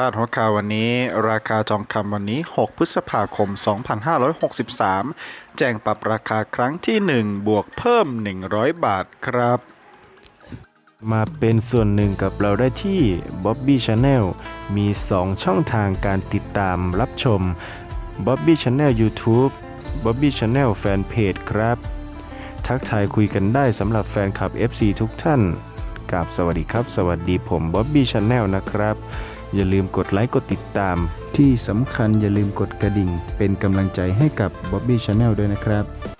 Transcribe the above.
พาดหัวข่าววันนี้ ราคาทองคำวันนี้ 6 พฤษภาคม 2563 แจ้งปรับราคาครั้งที่ 1 บวกเพิ่ม 100 บาทครับ มาเป็นส่วนหนึ่งกับเราได้ที่ Bobby Channel มี 2 ช่องทางการติดตามรับชม Bobby Channel YouTube Bobby Channel Fanpage ครับ ทักทายคุยกันได้สำหรับแฟนคลับ FC ทุกท่านกับสวัสดีครับ สวัสดีผม Bobby Channel นะครับ อย่าลืมกดไลค์กดติดตาม ที่สำคัญอย่าลืมกดกระดิ่ง เป็นกำลังใจให้กับ Bobby Channel ด้วยนะครับ